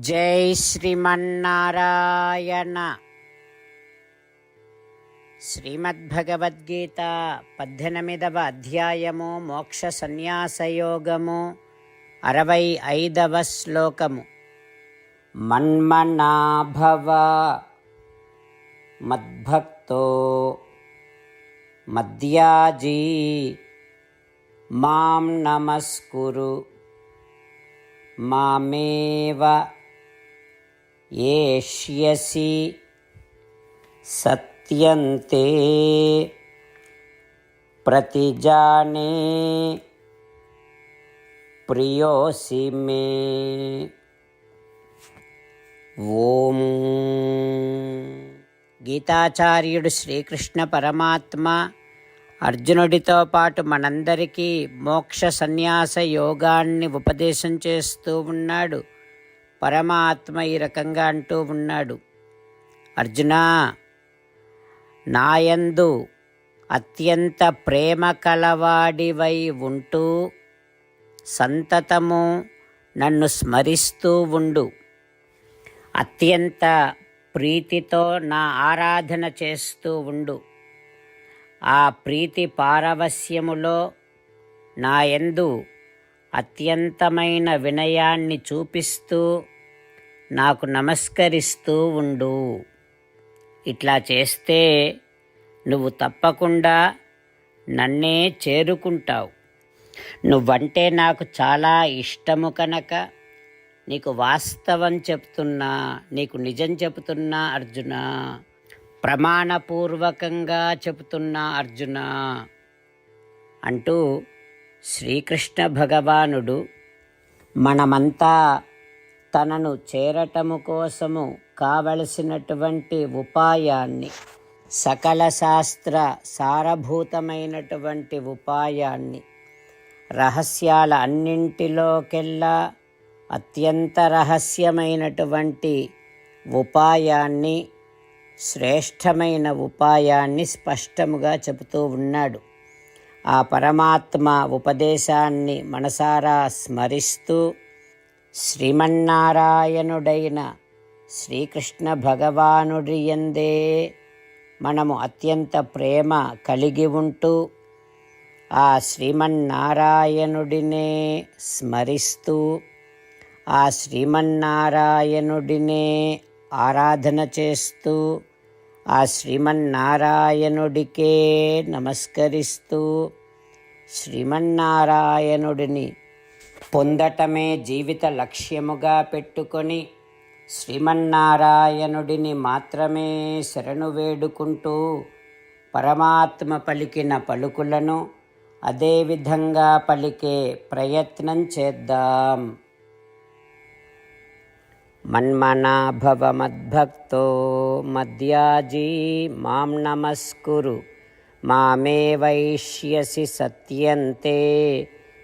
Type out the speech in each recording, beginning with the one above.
జై శ్రీమన్నారాయణ. శ్రీమద్భగవద్గీత పద్దెనిమిదవ అధ్యాయము మోక్ష సన్యాసయోగము అరవై ఐదవ శ్లోకము. మన్మనాభవ మద్భక్తో మద్యాజీ మాం నమస్కురు మామేవ ఏష్యసి సత్యంతే ప్రతిజానే ప్రియోసి మే. ఓం. గీతాచార్యుడు శ్రీకృష్ణ పరమాత్మ అర్జునుడితో పాటు మనందరికీ మోక్ష సన్యాస యోగాన్ని ఉపదేశం చేస్తూ ఉన్నాడు. పరమాత్మ ఈ రకంగా అంటూ ఉన్నాడు. అర్జున నాయందు అత్యంత ప్రేమ కలవాడివై ఉంటూ సంతతము నన్ను స్మరిస్తూ ఉండు. అత్యంత ప్రీతితో నా ఆరాధన చేస్తూ ఉండు. ఆ ప్రీతి పారవస్యములో నాయందు అత్యంతమైన వినయాన్ని చూపిస్తూ నాకు నమస్కరిస్తూ ఉండు. ఇట్లా చేస్తే నువ్వు తప్పకుండా నన్నే చేరుకుంటావు. నువ్వంటే నాకు చాలా ఇష్టము కనుక నీకు వాస్తవం చెప్తున్నా నీకు నిజం చెప్తున్నా అర్జున. ప్రమాణపూర్వకంగా చెబుతున్నా అర్జున. అంటూ శ్రీకృష్ణ భగవానుడు మనమంతా తనను చేరటము కోసము కావలసినటువంటి ఉపాయాన్ని సకల శాస్త్ర సారభూతమైనటువంటి ఉపాయాన్ని రహస్యాల అన్నింటిలోకెల్లా అత్యంత రహస్యమైనటువంటి ఉపాయాన్ని శ్రేష్టమైన ఉపాయాన్ని స్పష్టముగా చెబుతూ ఉన్నాడు. ఆ పరమాత్మ ఉపదేశాన్ని మనసారా స్మరిస్తూ శ్రీమన్నారాయణుడైన శ్రీకృష్ణ భగవానుడి ఎందే మనము అత్యంత ప్రేమ కలిగి ఉంటూ ఆ శ్రీమన్నారాయణుడినే స్మరిస్తూ ఆ శ్రీమన్నారాయణుడినే ఆరాధన చేస్తూ ఆ శ్రీమన్నారాయణుడికే నమస్కరిస్తూ శ్రీమన్నారాయణుడిని పొందటమే జీవిత లక్ష్యముగా పెట్టుకొని శ్రీమన్నారాయణుడిని మాత్రమే శరణు వేడుకుంటూ పరమాత్మ పలికిన పలుకులను అదేవిధంగా పలికే ప్రయత్నం చేద్దాం. మన్మనాభవమద్భక్తో మద్యాజీ మాం నమస్కురు. మామే వైష్యసి సత్యంతే.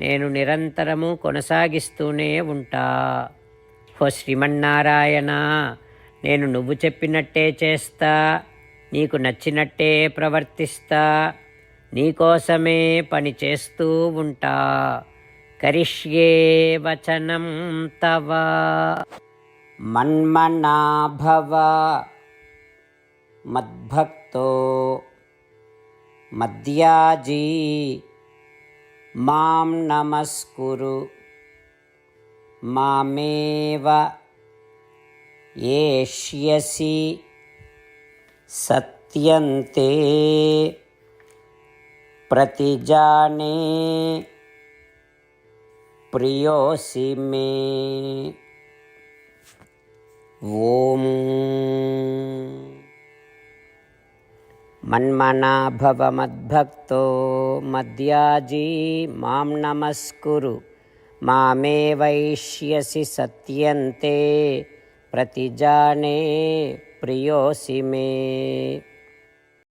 నేను నిరంతరము కొనసాగిస్తూనే ఉంటా. ఓ శ్రీమన్నారాయణ నేను నువ్వు చెప్పినట్టే చేస్తా నీకు నచ్చినట్టే ప్రవర్తిస్తా నీకోసమే పని చేస్తూ ఉంటా. కరిష్యే వచనం తవ. మన్మనాభవ. మద్భక్తో. మద్యాజీ. మాం నమస్కురు. మామేవ ఏష్యసి సత్యంతే. ప్రతిజానే ప్రియోసి మే. ఓం. मन्मनाभवमद्भक्तो मद्याजी मां नमस्कुरु मामे वैष्यसि सत्यन्ते प्रतिजाने प्रियोऽसि मे